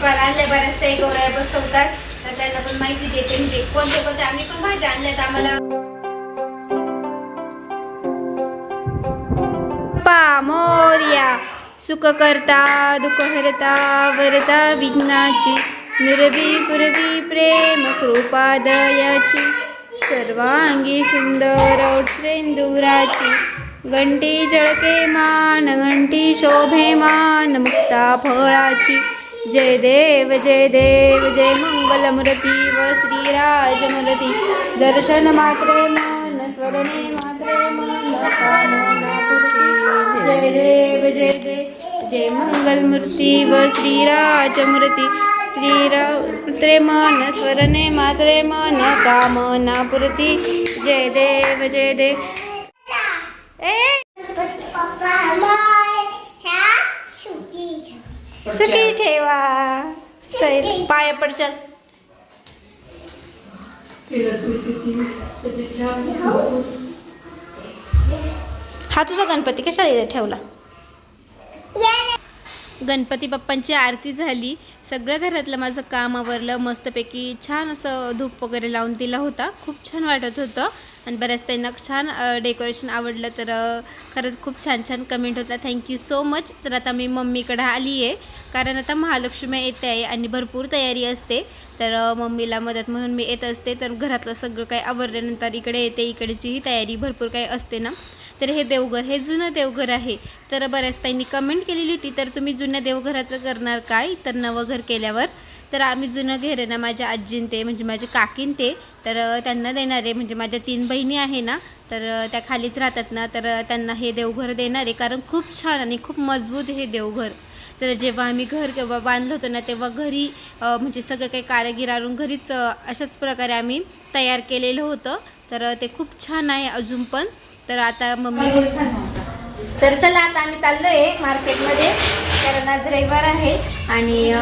भाजीपाला आणल्या बऱ्याच काही गौऱ्या बसवतात. तर त्यांना पण माहिती देते. म्हणजे कोणते कोणते आम्ही पण भाज्या आणल्यात आम्हाला. पा मोर्या सुख करता दुःख हरता वरता विघ्नाची निरवी पुरवी प्रेम कृपा दयाची सर्वांगी सुंदर औषेंदुराची घंटी जळके मान घंटी शोभे मान मुक्ता फळाची जय देव जय देव जय मंगलमूर्ती व श्रीराजमूर्ती. दर्शन मात्रे मन स्वरणे मात्रे मन जय देव जय देव जय मंगलमूर्ती व श्रीराजमूर्ती. श्रीरात्रे मन स्वरणे मात्रे मन कामना पूर्ती. जय देव जय देव. ए! सुखी ठेवा. सै पाय पडशाल. हा. तुझा गणपती कशाला इथे ठेवला? गणपती बाप्पांची आरती झाली. सगळं घरातलं माझं काम आवरलं. मस्तपैकी छान असं धूप वगैरे लावून दिला होता. खूप छान वाटत होतं. आणि बऱ्याच त्यांना छान डेकोरेशन आवडलं. तर खरंच खूप छान छान कमेंट होता. थँक्यू सो मच तर आता मी मम्मीकडं आली आहे कारण आता महालक्ष्मी येते आहे आणि भरपूर तयारी असते. तर मम्मीला मदत म्हणून मी येत असते. तर घरातलं सगळं काही आवरल्यानंतर इकडे येते इकडचीही तयारी भरपूर काही असते ना. तर हे देवघर हे जुनं देवघर आहे. तर बऱ्याच त्यांनी कमेंट केलेली होती. तर तुम्ही जुन्या देवघराचं करणार काय? तर नवं घर केल्यावर. तर आम्ही जुनं घेरे आहे ना माझ्या आजीन ते म्हणजे माझे काकीन ते तर त्यांना देणार आहे. म्हणजे माझ्या तीन बहिणी आहे ना तर त्या खालीच राहतात ना तर त्यांना हे देवघर देणार आहे. कारण खूप छान आणि खूप मजबूत हे देवघर. तर जेव्हा आम्ही घर केव्हा बांधलं होतं ना तेव्हा घरी म्हणजे सगळं काही कारागीर आणून घरीच अशाच प्रकारे आम्ही तयार केलेलं होतं. तर ते खूप छान आहे अजून पण. तर आता मम्मी तर चला आता आम्ही चाललो आहे मार्केटमध्ये. कारण आज रविवार आहे आणि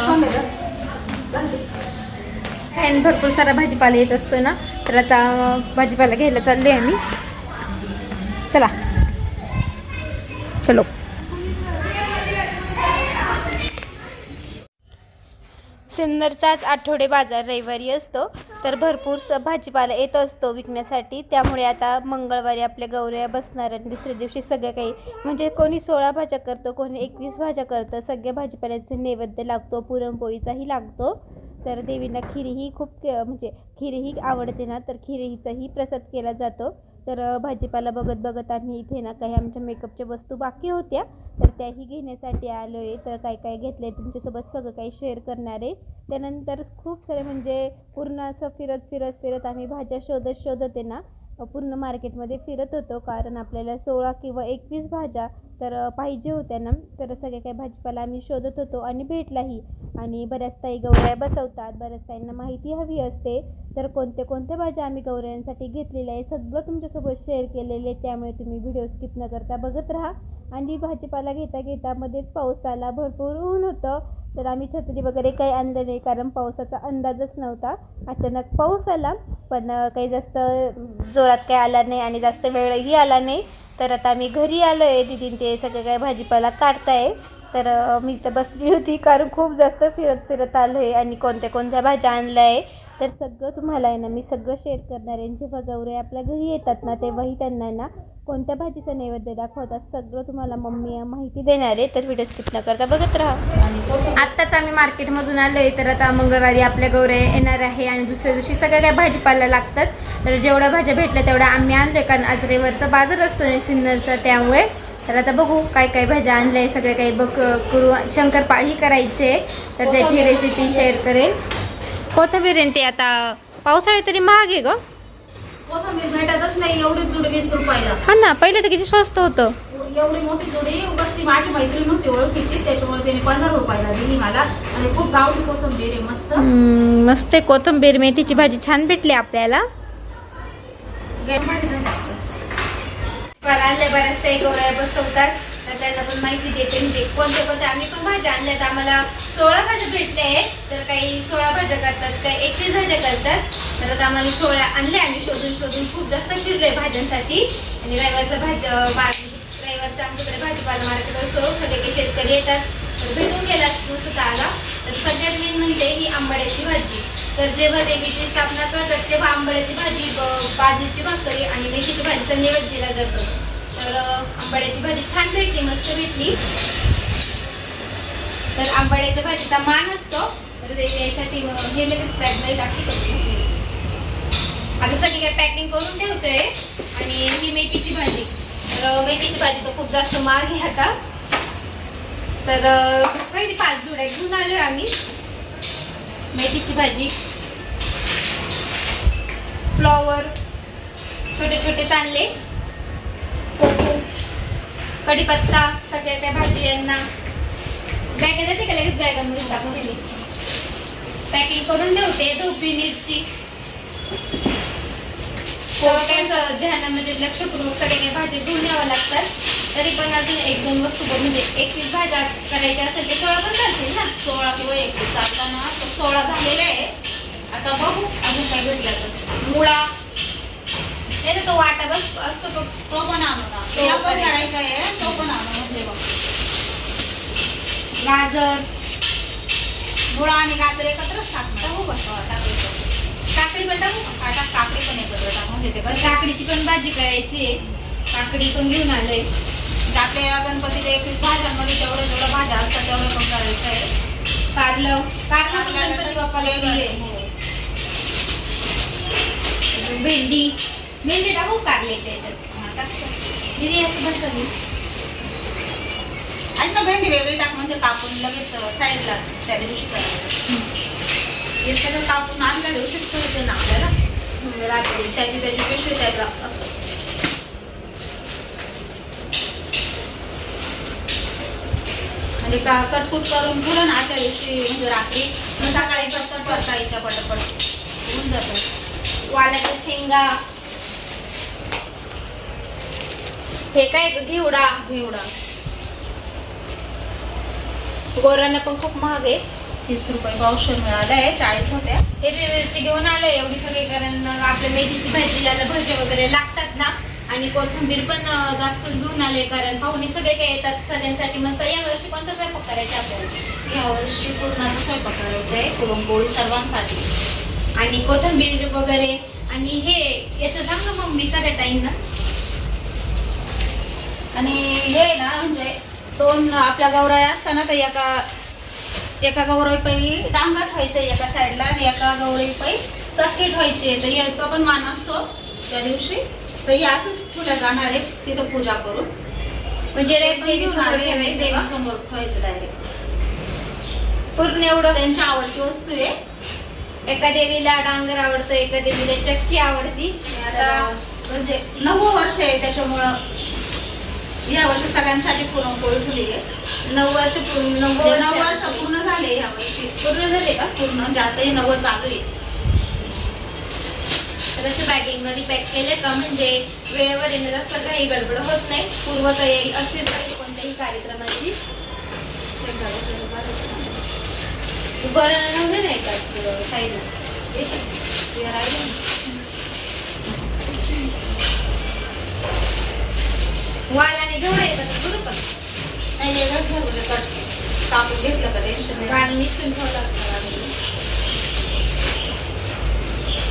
आहे भरपूर सारा भाजीपाला येत असतो ना. तर आता भाजीपाला घ्यायला चाललो आहे आम्ही. चला. चलो. सिन्नरचाच आठवडे बाजार रविवारी असतो. तर भरपूर स भाजीपाला येत असतो विकण्यासाठी. त्यामुळे आता मंगळवारी आपल्या गौऱ्या बसणार आणि दुसऱ्या दिवशी सगळं काही म्हणजे कोणी सोळा भाज्या करतं कोणी एकवीस भाज्या करतं. सगळ्या भाजीपाल्याचे नैवेद्य लागतो पुरणपोळीचाही लागतो. तर देवींना खिरीही खूप म्हणजे खिरीही आवडते ना तर खिरीचाही प्रसाद केला जातो. तर भाजीपाला बघत बघत आम्ही इथे ना काही आमच्या मेकअपच्या वस्तू बाकी होत्या. तर त्याही घेण्यासाठी आलो आहे तर काय काय घेतलं आहे तुमच्यासोबत सगळं काही शेअर करणार आहे. त्यानंतर खूप सारे म्हणजे पूर्ण असं फिरत फिरत फिरत आम्ही भाज्या शोधत शोधत आहे ना पूर्ण मार्केटमध्ये फिरत होतो. कारण आपल्याला सोळा किंवा एकवीस भाज्या तर पाहिजे होत्या ना? तर सगळ्या काही भाजीपाला आम्ही शोधत होतो आणि भेटलाही. आणि बऱ्याच ताई गौऱ्या बसवतात. बऱ्याच ताईंना माहिती हवी असते. तर कोणत्या कोणत्या भाज्या आम्ही गौऱ्यांसाठी घेतलेल्या आहे सगळं तुमच्यासोबत शेअर केलेले आहे. त्यामुळे तुम्ही व्हिडिओ स्किप न करता बघत राहा. आणि भाजीपाला घेता घेता मध्येच पाऊस आला भरपूर ऊन होतं. तर आम्ही छत्री वगैरे काही आणलं नाही कारण पावसाचा अंदाजच नव्हता. अचानक पाऊस आला. पण काही जास्त जोरात काही आला नाही आणि जास्त वेळही आला नाही. तर आता मी घरी आलो आहे तिथून ते सगळं काय भाजीपाला काढताय. तर मी तर बसली होती कारण खूप जास्त फिरत फिरत आलो आहे आणि कोणत्या कोणत्या भाज्या आणल्या आहे तर सगळं तुम्हाला आहे ना मी सगळं शेअर करणार आहे. जेव्हा गौरे आपल्या घरी येतात ना तेव्हाही त्यांना ना कोणत्या भाजीचं नैवेद्य दाखवतात सगळं तुम्हाला मम्मी माहिती देणार आहे. तर व्हिडिओ स्किप न करता बघत राहा. आत्ताच आम्ही मार्केटमधून आलो आहे तर आता मंगळवारी आपल्या गौरे येणार आहे आणि दुसऱ्या दिवशी सगळ्या काय भाजीपाला लागतात. तर जेवढ्या भाज्या भेटल्या तेवढ्या आम्ही आणलोय कारण आजरेवरचा बाजार असतो ना सिन्नरचा त्यामुळे. तर आता बघू काय काय भाज्या आणल्या आहे सगळे काही बघ करू. शंकरपाळी करायचे तर त्याची रेसिपी शेअर करेन. कोथिंबीर आहे ते आता पावसाळ्यात तरी महाग आहे ग. कोथिंबीर भेटतच नाही एवढी जुडी वीस रुपयाला. हा ना पहिलं तर किती स्वस्त होतं. एवढी मोठी जुडी उगाच ती माझी मैत्रीण होती ओळखीची त्याच्यामुळे त्याने पंधरा रुपयाला दिली मला. आणि खूप गावठी कोथिंबीर आहे मस्त. हम्म, मस्त आहे कोथिंबीर मेथीची भाजी छान भेटली आपल्याला. झाली. आणल्या बऱ्याच काही गौऱ्या बसवतात. त्यांना पण माहिती देते. म्हणजे कोणत्या कोणत्या आम्ही पण भाज्या आणल्यात. आम्हाला सोळा भाज्या भेटल्या आहे तर काही सोळा भाज्या करतात काही एकवीस भाज्या करतात. तर आता आम्हाला सोळा आणल्या आम्ही शोधून शोधून खूप जास्त फिरलोय भाज्यांसाठी. आणि रविवारचा भाज्या रविवारचा आमच्याकडे भाजीपाला मार्केट असतो सगळे काही शेतकरी येतात. तर भेटून गेला मस्त आला तर सगळ्यात मेन म्हणजे ही आंबाड्याची भाजी. तर जेव्हा देवीची स्थापना करतात तेव्हा आंबाड्याची भाजी ब- बाजरीची भाकरी आणि मेथीची भाजीचा नैवेद्य दिला जातो तर आंबाड्याची भाजी छान भेटली मस्त भेटली. तर आंबाड्याच्या भाजीचा मान असतो. तर ते यासाठी हे लगेच पॅकमध्ये टाकते. आता सगळी काय पॅकिंग करून ठेवतोय. आणि ही मेथीची भाजी. तर मेथीची भाजी तर खूप जास्त महाग आहे आता. तर काही पाच जोड्या घेऊन आलोय आम्ही. मेथीची भाजी. फ्लॉवर. छोटे छोटे चांगले कढीपत्ता सगळ्या त्या भाजी यांना बॅग देते का लगेच बॅगांमध्ये टाकून दिली. पॅकिंग करून ठेवते ढोबळी मिरची. ध्यान म्हणजे लक्षपूर्वक सगळ्या काही भाजी घेऊन यावं लागतात. तरी पण अजून एक दोन वस्तू म्हणजे एकवीस भाज्या करायच्या असेल तर सोळा पण चालतील ना? सोळा किंवा एकवीस चालला ना तर सोळा झालेला आहे. आता बघू अजून काय भेटलं तर. मुळा. नाही तर तो वाटा बस असतो तो तो पण आणू ना पण. करायचा आहे तो पण आणू म्हणजे बघ. गाजर. मुळा आणि गाजर एकत्रच टाकणार. टाकू? हो, टाकायचं काकडी पण टाकू का? आता काकडे पण एकत्र टाकून देते. तर का काकडीची पण भाजी करायची आहे. काकडी पण घेऊन आलोय. आपल्या गणपतीच्या एकवीस भाज्यांमध्ये जेवढ्या जेवढ्या भाज्या असतात तेवढ्या पण करायच्या आहे. कारलं. कारलं पण गणपती बाप्पाला. भेंडी. भेंडी टाकू कारल्याच्या याच्यात. दिदी असं बंद करू. आणि ना भेंडी वेगळी टाक म्हणजे कापून लगेच साईडला त्या दिवशी करायचं हे सगळं कापून आणल्या दिवशीच करायचं ना आपल्याला. रात्री. त्याची त्याची पिशवी त्याला असं. म्हणजे का कटकुट करून ठेवलं ना त्या दिवशी म्हणजे रात्री. सकाळी पटकन परतायच्या पटपट. होऊन जातं. वालाच्या शेंगा हे काय घेवडा? घेवडा. गोरांना पण खूप महाग आहे. तीस रुपये पावशे मिळाले आहे चाळीस होत्या. हिरवी मिरची घेऊन आलोय एवढी सगळी कारण आपल्या मेथीची भाजीला भजी वगैरे लागतात ना आणि कोथिंबीर पण जास्तच घेऊन आलोय कारण पाहुणे सगळे काय येतात सगळ्यांसाठी मस्त. या वर्षी कोणता स्वयंपाक करायचा आपल्याला? यावर्षी पूर्णाचा स्वयंपाक करायचा आहे पुरणपोळी सर्वांसाठी. आणि कोथिंबीर वगैरे आणि हे याचं सांग मम्मी सगळ्या ताईंना. आणि हे ना म्हणजे दोन आपल्या गौराया असताना तर एका एका गौराई पै डांगा ठेवायचं एका साईडला आणि एका गौराई पै चक्की ठेवायची. तर याचा पण मान असतो त्या दिवशी. तर हे असंच ठेवल्या जाणार आहे. तिथं पूजा करून. म्हणजे का? देवीसमोर ठेवायचं डायरेक्ट पूर्ण एवढं? त्यांची आवडती वस्तू आहे. एका देवीला डांगर आवडतं एका देवीला चक्की आवडती. आता म्हणजे नऊ वर्ष आहे त्याच्यामुळं या वर्षी सगळ्यांसाठी पुरणपोळी ठेवली आहे. नऊ वर्ष पूर्ण नऊ म्हणजे नऊ वर्ष पूर्ण झाले या वर्षी. पूर्ण झाले का? पूर्ण. म्हणजे आताही नवं चालू आहे. तर असे मध्ये पॅक केले का? म्हणजे वेळेवर येणं जास्त काही गडबड होत नाही. पूर्व तयारी असलीच पाहिजे कोणत्याही कार्यक्रमाची. बरं नव्हते नाही का? साईडला? वालाने घेऊन येतात नाही ठरवलं कट कापून घेतलं का टेन्शन नाही? वाल निसून ठेवला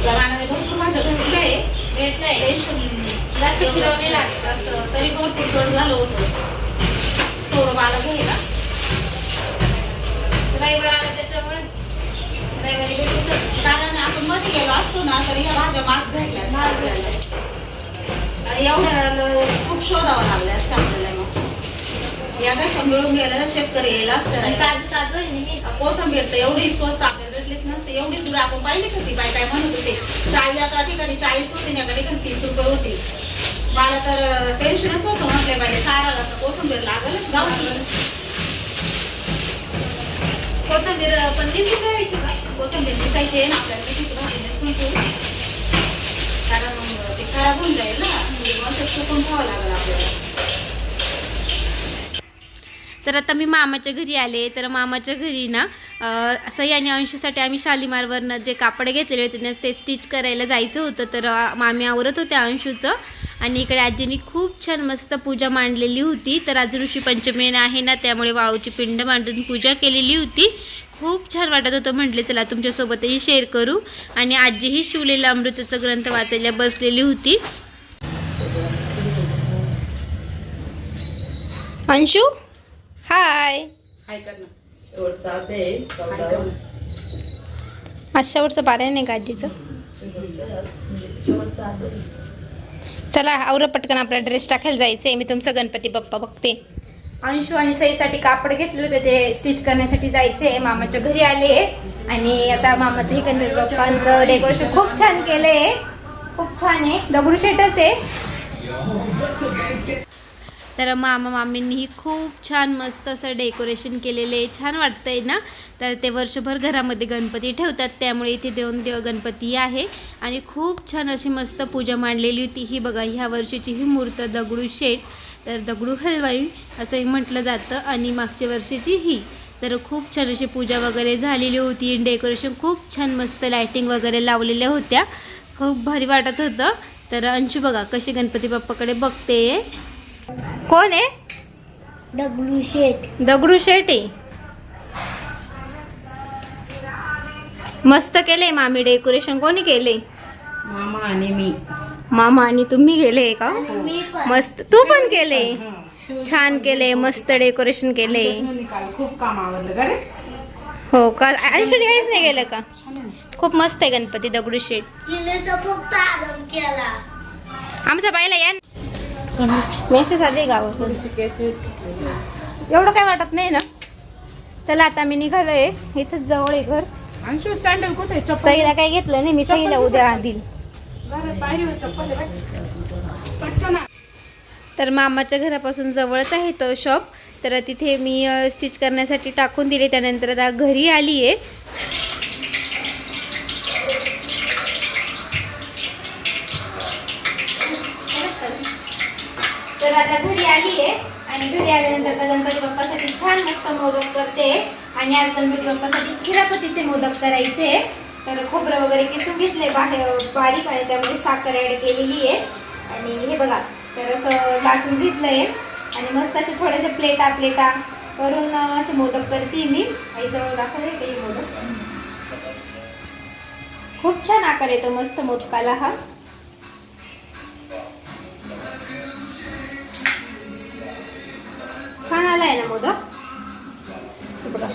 मानाने भरपूर माझ्या भेटलं आहे. भेटलंय. टेन्शन जास्त फिरवणे लागत जास्त तरी भरपूर जड झालं होतं. सौरभाला घ्यायला रविवार आला त्याच्यामुळे. रविवारी भेटून कारण आपण मध्ये गेलो असतो ना तरी ह्या भाज्या महाग भेटल्या महाग आपल्याला. आणि एवढ्या शोधावं लागल्या असत्या आपल्याला मग. या कशा मिळून गेल्या ना शेतकरी यायला असतं. ताजं ताजं आहे ना हे. कोथंबीर तर एवढी स्वस्त आपल्याला भेटलीच नसते. एवढी तुला आपण पाहिली होती बाय काय म्हणत होते? चाळीस एका ठिकाणी चाळीस होती आणि एका ठिकाणी तीस रुपये होती. मला तर टेन्शनच होतं म्हटले बाई साराला तर कोथंबीर लागलच गावठी कोथिंबीर पण तीस रुपये व्हायची का? कोथंबीर दिसायची आहे ना आपल्याला किती भाजी नेसून ठेवू कारण मग ते खराब होऊन जाईल ना मग ठेवावं लागेल आपल्याला. तर आता मी मामाच्या घरी आले. तर मामाच्या घरी ना अं, सई आणि अंशूसाठी आम्ही शालीमारवरनं जे कापड घेतलेले होते ना ते स्टिच करायला जायचं होतं. तर मामी आवरत होते अंशूचं. आणि इकडे आजीनी खूप छान मस्त पूजा मांडलेली होती. तर आज ऋषी पंचमी आहे ना त्यामुळे वाळूची पिंड मांडून पूजा केलेली होती. खूप छान वाटत होतं. म्हटले चला तुमच्यासोबतही शेअर करू. आणि आजीही शिवलेला अमृताचा ग्रंथ वाचायला बसलेली होती. अंशू? हाय आज शेवटचं आहे का आजीचं? चला आवर पटकन आपला ड्रेस टाकायला जायचंय. मी तुमचं गणपती बाप्पा बघते. अंशू आणि सईसाठी कापड घेतले होते ते स्टिच करण्यासाठी जायचे मामाच्या घरी आले. आणि आता मामाचं हे गणपती बाप्पांचं डेकोरेशन खूप छान केलंय. खूप छान आहे. दगडूशेठच आहे. तर मामा मामींनीही खूप छान मस्त असं डेकोरेशन केलेलं आहे छान वाटतंय ना? तर ते वर्षभर घरामध्ये गणपती ठेवतात त्यामुळे इथे दोन देव गणपती आहे. आणि खूप छान अशी मस्त पूजा मांडलेली होती. ही बघा ह्या वर्षीची ही मूर्त दगडू शेठ तर दगडू हलवाई असंही म्हटलं जातं. आणि मागच्या वर्षीची ही. तर खूप छान अशी पूजा वगैरे झालेली होती. डेकोरेशन खूप छान मस्त लायटिंग वगैरे लावलेल्या होत्या. खूप भारी वाटत होतं. तर अंशू बघा कशी गणपती बाप्पाकडे बघते कोण आहे? दगडू शेठ. दगडू शेट आहे मस्त केलंय मामी डेकोरेशन कोणी केले मामा आणि मी. मामा आणि तुम्ही गेले का? मी पण. मस्त. तू पण केले छान केले मस्त डेकोरेशन केले खूप काम आवडलं का रे? हो का? अंशुने काहीच नाही केलं का? खूप मस्त आहे गणपती दगडू शेट तिने तर फक्त आराम केला. आमच्या बाईला या मेसेज आले गावातून एवढं काय वाटत नाही ना? चला आता मी निघालोय. इथंच जवळ आहे घर. अंशू सँडल कुठे सईला काय घेतलं नाही मी सईला उद्या दिल पायरीवर चप्पल आहे. बाई. पटकन आ. तर मामाच्या घरापासून जवळच आहे तो शॉप तर तिथे मी स्टिच करण्यासाठी टाकून दिले. त्यानंतर आता घरी आली आहे आता घरी आली आहे आणि घरी आल्यानंतर आता गणपती बाप्पासाठी छान मस्त मोदक करते. आणि आज गणपती बाप्पासाठी खिरापतीचे मोदक करायचे तर खोबरं वगैरे किसून घेतले बाहेर बारीक आणि त्यामध्ये साखर ॲड केलेली आहे. आणि हे बघा तर असं लाटून घेतलंय. आणि मस्त असे थोड्याशा प्लेटा प्लेटा करून असे मोदक करते मी. आईजवळ दाखवले ते मोदक. खूप छान आकार येतो मस्त मोदकाला हा. छान आलाय ना मोदक? बघा.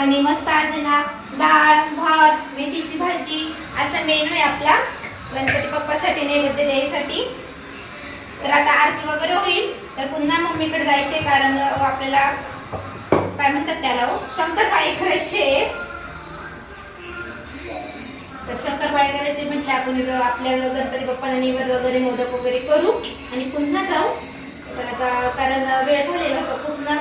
आणि मस्त आज आहे ना डाळ भात मेथीची भाजी असा मेनू आहे आपला. गणपती बाप्पासाठी नैवेद्य द्यायसाठी. तर आता आरती वगैरे होईल. तर पुन्हा मम्मीकडे जायचे कारण आपल्याला काय म्हणतात त्याला हो? शंकरपाळे करायचे तर शंकरपाळे करायचे म्हटलं आपण आपल्या गणपती बाप्पांना निवड वगैरे मोदक वगैरे करू आणि पुन्हा जाऊ. तर आता कारण वेळ झालेला पुन्हा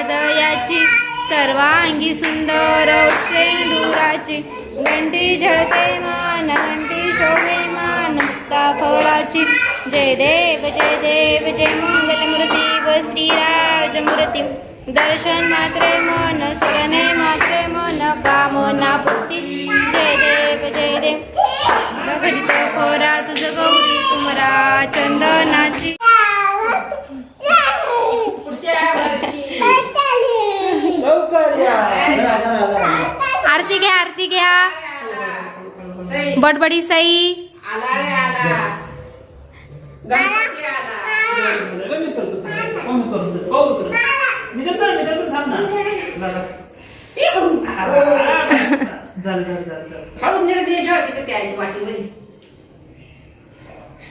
वादयाची दयाची सर्वांगी सुंदर शेंडुराची घंटी झळते मान घंटी शोभे मान मुक्ता फळाची. जय देव जय देव जय मंगलमूर्ती व श्रीराज मूर्ती. दर्शन मात्रे मन स्मरणे मात्रे मन कामना पूर्ती. जय देव जय देव. भजित फोरा तुझ गौरी कुमरा चंदनाची. आरती घ्या आरती घ्या. बडबडी सई.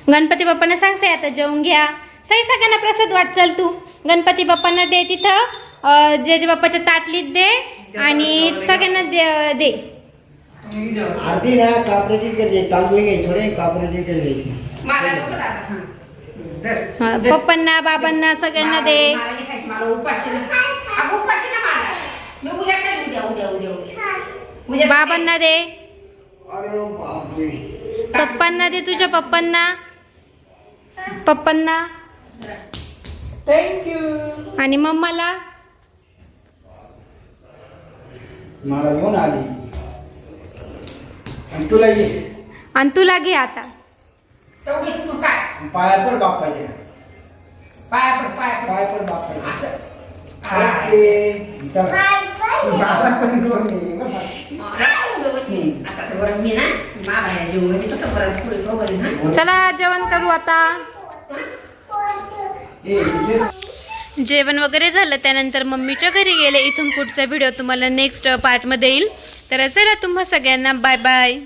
गणपती बाप्पांना सांग सई आता जेवून घ्या. सई सगळ्यांना प्रसाद वाट चल तू. गणपती बाप्पांना दे तिथं. अं, जेजे बाप्पाच्या ताटलीत दे आणि सगळ्यांना दे दे. आरती ना कापराचीच करायची तांदूळ घ्यायचे थोडे हा, पप्पांना बाबांना सगळ्यांना दे. बाबांना दे. अरे बापरे. पप्पांना दे तुझ्या पप्पांना. पप्पांना. थँक्यू आणि मम्माला. मला घेऊन आली. आणि तुला ये. आणि तुला घे आता. पाया पण बापायचे पाय पण बापायचे ओके. चला. मला पण घेऊन ये बसा. चला जेवण करू आता. ए, इथेच जेवण वगैरे झालं त्यानंतर मम्मीच्या घरी गेले. इथून पुढचा व्हिडिओ तुम्हाला नेक्स्ट पार्टमध्ये येईल. तर चला तुम्हा सगळ्यांना बाय बाय